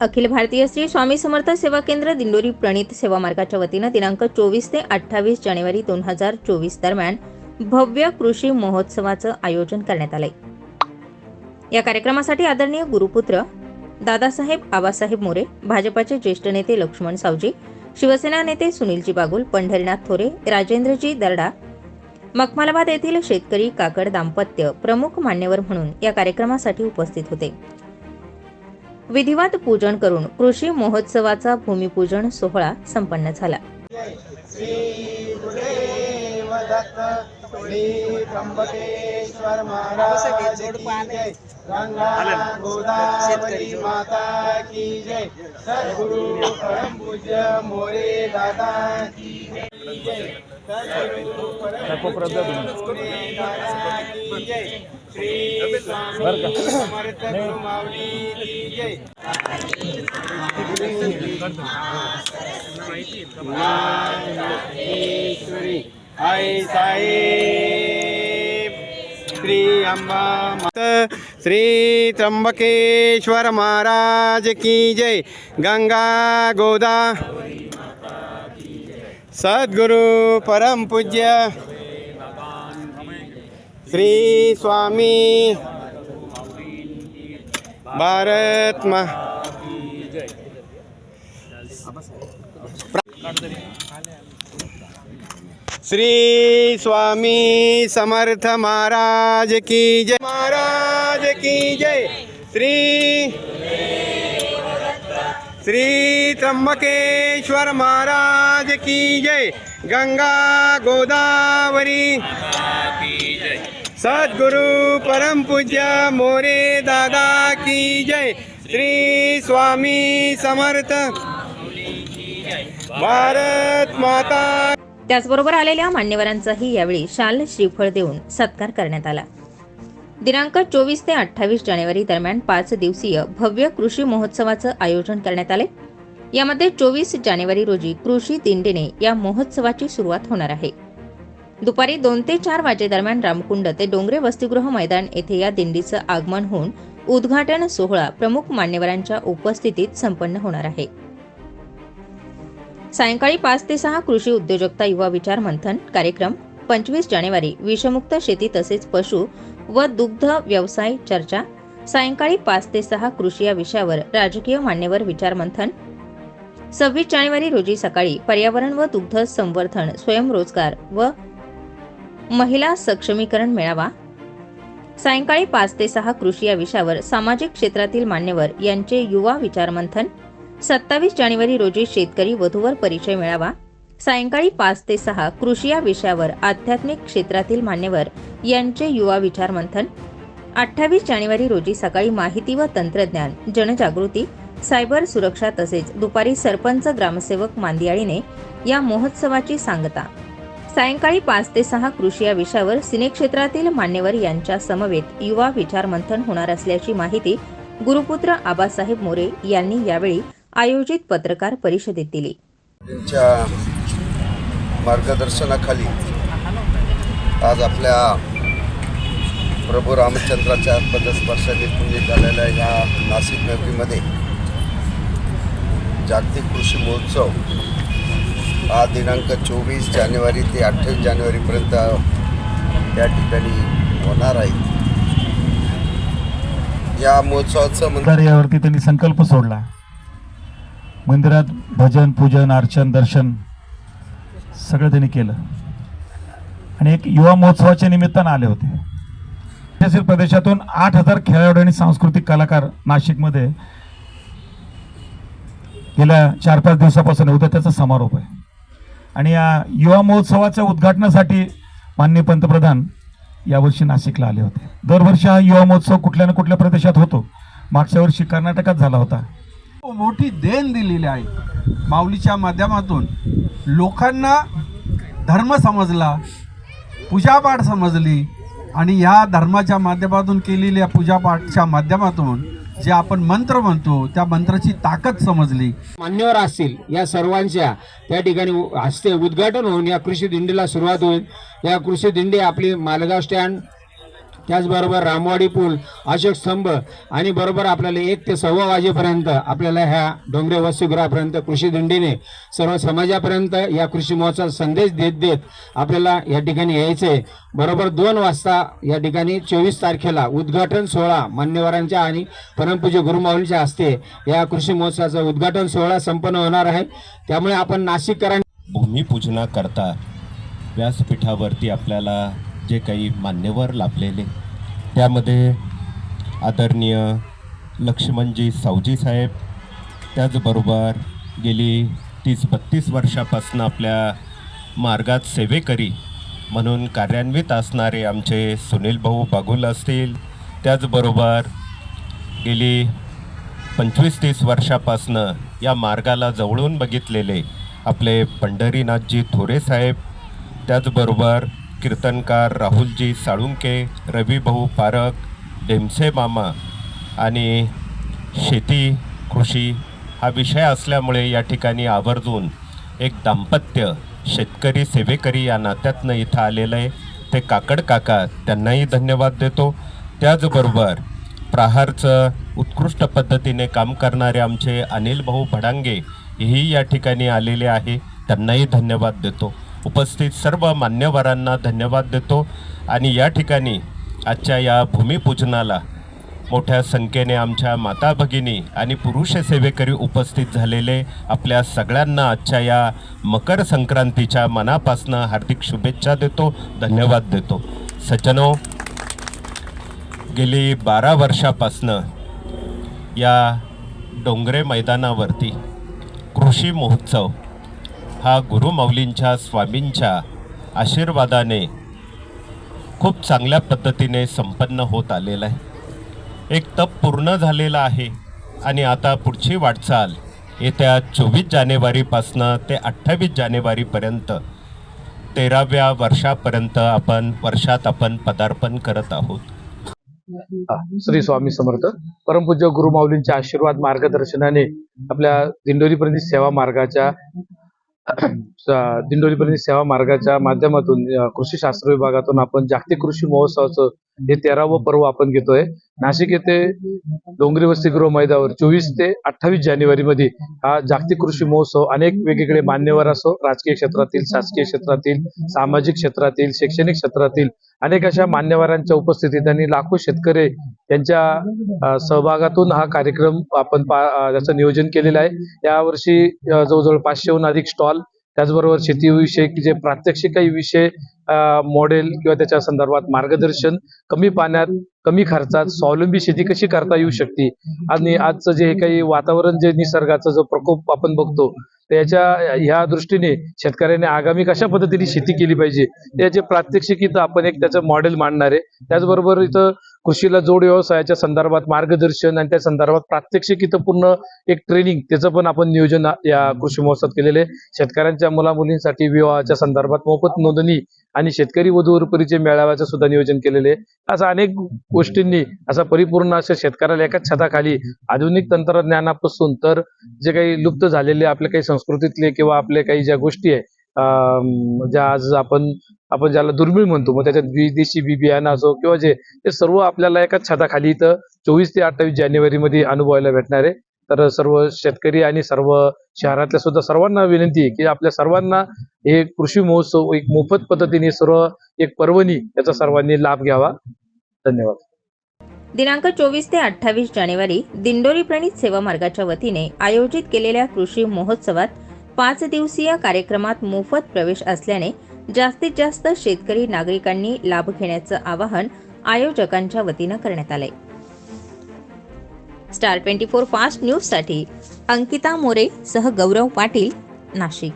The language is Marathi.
अखिल भारतीय श्री स्वामी समर्थ सेवा केंद्र दिंडोरी प्रणित सेवा मार्गाच्या वतीनं दिनांक चोवीस ते अठ्ठावीस जानेवारी दोन हजार चोवीस दरम्यान भव्य कृषी महोत्सवाचं आयोजन करण्यात आलंय. या कार्यक्रमासाठी आदरणीय गुरुपुत्र दादासाहेब आबासाहेब मोरे भाजपाचे ज्येष्ठ नेते लक्ष्मण सावजी शिवसेना नेते सुनीलजी बागुल पंढरीनाथ थोरे राजेंद्रजी दर्डा मखमालाबाद येथील शेतकरी काकड दाम्पत्य प्रमुख मान्यवर म्हणून या कार्यक्रमासाठी उपस्थित होते. विधिवत पूजन करून कृषी महोत्सवाचा भूमिपूजन सोहळा संपन्न झाला. श्री त्रंबकेश्वर साई श्री श्री त्र्यंबकेश्वर महाराज की जय गंगा गोदा सदगुरु परम पूज्य श्री स्वामी भारत मा श्री स्वामी समर्थ महाराज की जय। महाराज की जय। श्री श्री त्र्यंबकेश्वर महाराज की जय। गंगा गोदावरी। सद्गुरु परम पूज्य मोरे दादा की जय। श्री स्वामी समर्थ। भारत माता त्याचबरोबर आलेल्या मान्यवरांचाही यावेळी शाल श्रीफळ देऊन सत्कार करण्यात आला. दिनांक चोवीस ते अठ्ठावीस जानेवारी दरम्यान पाच दिवसीय भव्य कृषी महोत्सवाचं आयोजन करण्यात आले. यामध्ये चोवीस जानेवारी रोजी कृषी दिंडीने या महोत्सवाची सुरुवात होणार आहे. दुपारी दोन ते चार वाजेदरम्यान रामकुंड ते डोंगरे वसतिगृह मैदान येथे या दिंडीचं आगमन होऊन उद्घाटन सोहळा प्रमुख मान्यवरांच्या उपस्थितीत संपन्न होणार आहे. सायंकाळी पाच ते सहा कृषी उद्योजकता युवा विचार मंथन कार्यक्रम पंचवीस जानेवारी विषमुक्त शेती तसेच पशु व दुग्ध व्यवसाय चर्चा सायंकाळी पाच ते सहा कृषी या विषयावर राजकीय मान्यवर विचार मंथन सव्वीस जानेवारी रोजी सकाळी पर्यावरण व दुग्ध संवर्धन स्वयंरोजगार व महिला सक्षमीकरण मेळावा. सायंकाळी पाच ते सहा कृषी या विषयावर सामाजिक क्षेत्रातील मान्यवर यांचे युवा विचारमंथन. सत्तावीस जानेवारी रोजी शेतकरी वधूवर परिचय मेळावा. सायंकाळी पाच ते सहा कृषी या विषयावर आध्यात्मिक क्षेत्रातील मान्यवर यांचे युवा विचारमंथन. अठ्ठावीस जानेवारी रोजी सकाळी माहिती व तंत्रज्ञान जनजागृती सायबर सुरक्षा तसेच दुपारी सरपंच ग्रामसेवक मांदियाळीने या महोत्सवाची सांगता. सायंकाळी पाच ते सहा कृषी या विषयावर सिने क्षेत्रातील मान्यवर यांच्या समवेत युवा विचार मंथन होणार असल्याची माहिती गुरुपुत्र आबासाहेब मोरे यांनी यावेळी आयोजित पत्रकार परिषदेत दिली. त्यांच्या मार्गदर्शनाखाली आज आपल्या प्रभू रामचंद्राच्या पदस्पर्शाने पुण्य झालेल्या ह्या नाशिक नगरीमध्ये जागतिक कृषी महोत्सव हा दिनांक चोवीस जानेवारी ते अठ्ठावीस जानेवारीपर्यंत या ठिकाणी होणार आहे. या महोत्सवाचं मंदिर यावरती त्यांनी संकल्प सोडला. मंदिरात भजन पूजन अर्चन दर्शन सगळं त्यांनी केलं. आणि एक युवा महोत्सवाच्या निमित्तानं आले होते. तहसील प्रदेशातून आठ हजार खेळाडू आणि सांस्कृतिक कलाकार नाशिकमध्ये गेल्या चार पाच दिवसापासून उद्या त्याचा समारोप आहे. आणि या युवा महोत्सवाच्या उद्घाटनासाठी माननीय पंतप्रधान यावर्षी नाशिकला आले होते. दरवर्षी हा युवा महोत्सव कुठल्या ना कुठल्या प्रदेशात होतो. मागच्या वर्षी कर्नाटकात झाला होता. मोठी देण दिलेली आहे. माऊलीच्या माध्यमातून लोकांना धर्म समजला पूजापाठ समजली आणि या धर्माच्या माध्यमातून केलेल्या पूजापाठच्या माध्यमातून जे आपण मंत्र म्हणतो त्या मंत्राची ताकद समजली. मान्यवर असतील या सर्वांच्या त्या ठिकाणी हस्ते उद्घाटन होऊन या कृषी दिंडीला सुरुवात होईल. या कृषी दिंडी आपली मालगाव स्टँड त्याचबरोबर रामवाडी पूल अशोक स्तंभ आणि बरोबर आपल्याला एक ते सव्वा वाजेपर्यंत आपल्याला ह्या डोंगरे वसतिगृहापर्यंत कृषी दिंडीने सर्व समाजापर्यंत या कृषी महोत्सवाचा संदेश देत देत आपल्याला या ठिकाणी यायचंय. बरोबर दोन वाजता या ठिकाणी चोवीस तारखेला उद्घाटन सोहळा मान्यवरांच्या आणि परमपूज्य गुरुमाऊलींच्या हस्ते या कृषी महोत्सवाचा उद्घाटन सोहळा संपन्न होणार आहे. त्यामुळे आपण नाशिककरांनी भूमिपूजनाकरता व्यासपीठावरती आपल्याला जे काही मान्यवर लाभलेले. त्यामध्ये आदरणीय लक्ष्मणजी सावजी साहेब त्याचबरोबर गेली तीस बत्तीस वर्षापासून आपल्या मार्गात सेवेकरी म्हणून कार्यान्वित असणारे आमचे सुनील भाऊ बागुल असतील त्याचबरोबर गेली पंचवीस तीस वर्षापासनं या मार्गाला जवळून बघितलेले आपले पंढरीनाथजी थोरे साहेब त्याचबरोबर कीर्तनकार राहुलजी साळुंके रवीभाऊ पारक डेमसे मामा आणि शेती कृषी हा विषय असल्यामुळे या ठिकाणी आवर्जून एक दाम्पत्य शेतकरी सेवेकरी या नात्यातनं इथं आलेलं आहे. ते काकड काका त्यांनाही धन्यवाद देतो. त्याचबरोबर प्रहारचं उत्कृष्ट पद्धतीने काम करणारे आमचे अनिल भाऊ भडांगे हेही या ठिकाणी आलेले आहे. त्यांनाही धन्यवाद देतो. उपस्थित सर्व मान्यवरांना धन्यवाद देतो आणि या ठिकाणी आजच्या या भूमिपूजनाला मोठ्या संख्येने आमच्या माता भगिनी आणि पुरुष सेवेकरी उपस्थित झालेले आपल्या सगळ्यांना आजच्या या मकर संक्रांतीच्या मनापासनं हार्दिक शुभेच्छा देतो धन्यवाद देतो. सज्जनो गेली बारा वर्षापासनं या डोंगरे मैदानावरती कृषी महोत्सव हा गुरुमौलींच्या स्वामींच्या आशीर्वादाने खूप चांगल्या पद्धतीने संपन्न होत आलेला आहे. एक तप पूर्ण झालेला आहे आणि आता पुढची वाटचाल येत्या चोवीस जानेवारीपासनं ते अठ्ठावीस जानेवारीपर्यंत तेराव्या वर्षापर्यंत आपण वर्षात आपण पदार्पण करत आहोत. श्री स्वामी समर्थ परमपूज्य गुरुमाऊलींच्या आशीर्वाद मार्गदर्शनाने आपल्या दिंडोरीपर्यंत सेवा मार्गाच्या दिंडोरीपर्यंत सेवा मार्गाच्या माध्यमातून कृषी शास्त्र विभागातून आपण जागतिक कृषी महोत्सवाचं म्हणजे हे तेरावं पर्व आपण घेतोय. नाशिक येथे डोंगरी वसतिगृह मैदावर चोवीस ते अठ्ठावीस जानेवारी मध्ये हा जागतिक कृषी महोत्सव अनेक वेगवेगळे मान्यवर असो राजकीय क्षेत्रातील शासकीय क्षेत्रातील सामाजिक क्षेत्रातील शैक्षणिक क्षेत्रातील अनेक अशा मान्यवरांच्या उपस्थितीत आणि लाखो शेतकरी त्यांच्या सहभागातून हा कार्यक्रम आपण त्याचं नियोजन केलेलं आहे. यावर्षी जवळजवळ पाचशेहून अधिक स्टॉल त्याचबरोबर शेतीविषयक जे प्रात्यक्षिक काही विषय मॉडेल किंवा त्याच्या संदर्भात मार्गदर्शन कमी पाण्यात कमी खर्चात स्वावलंबी शेती कशी करता येऊ शकते? आणि आजचं जे काही वातावरण जे निसर्गाचा जो प्रकोप आपण बघतो त्याच्या ह्या दृष्टीने शेतकऱ्याने आगामी कशा पद्धतीने शेती केली पाहिजे? याचे प्रात्यक्षिक इथं आपण एक त्याचं मॉडेल मांडणार आहे. त्याचबरोबर इथं कृषीला जोड व्यवसायाच्या संदर्भात मार्गदर्शन आणि त्या संदर्भात प्रात्यक्षिक इथं पूर्ण एक ट्रेनिंग त्याचं पण आपण नियोजन या कृषी महोत्सवात केलेले आहे. शेतकऱ्यांच्या मुला मुलींसाठी विवाहाच्या संदर्भात मोफत नोंदणी आणि शेतकरी वधूवर परिचय मेळाव्याचं सुद्धा नियोजन केलेले आहे. असं अनेक गोष्टींनी असा परिपूर्ण अशा शेतकऱ्याला एकाच छताखाली आधुनिक तंत्रज्ञानापासून तर जे काही लुप्त झालेले आपल्या काही संस्कृतीतले किंवा आपल्या काही ज्या गोष्टी आहे ज्या आज आपण आपण ज्याला दुर्मिळ म्हणतो मग त्याच्यात विदेशी बी बियाणं असो किंवा जे ते सर्व आपल्याला एकाच छताखाली इथं चोवीस ते अठ्ठावीस जानेवारीमध्ये अनुभवायला भेटणार आहे. तर सर्व शेतकरी आणि सर्व शहरातल्या सुद्धा सर्वांना विनंती आहे की आपल्या सर्वांना हे कृषी महोत्सव एक मोफत पद्धतीने सर्व एक पर्वणी याचा सर्वांनी लाभ घ्यावा. धन्यवाद. दिनांक चोवीस ते अठ्ठावीस जानेवारी दिंडोरी प्रणित सेवा मार्गाच्या वतीने आयोजित केलेल्या कृषी महोत्सवात पाच दिवसीय कार्यक्रमात मोफत प्रवेश असल्याने जास्तीत जास्त शेतकरी नागरिकांनी लाभ घेण्याचं आवाहन आयोजकांच्या वतीनं करण्यात आलंय. स्टार ट्वेंटी फोर फास्ट न्यूजसाठी अंकिता मोरे सह गौरव पाटील नाशिक.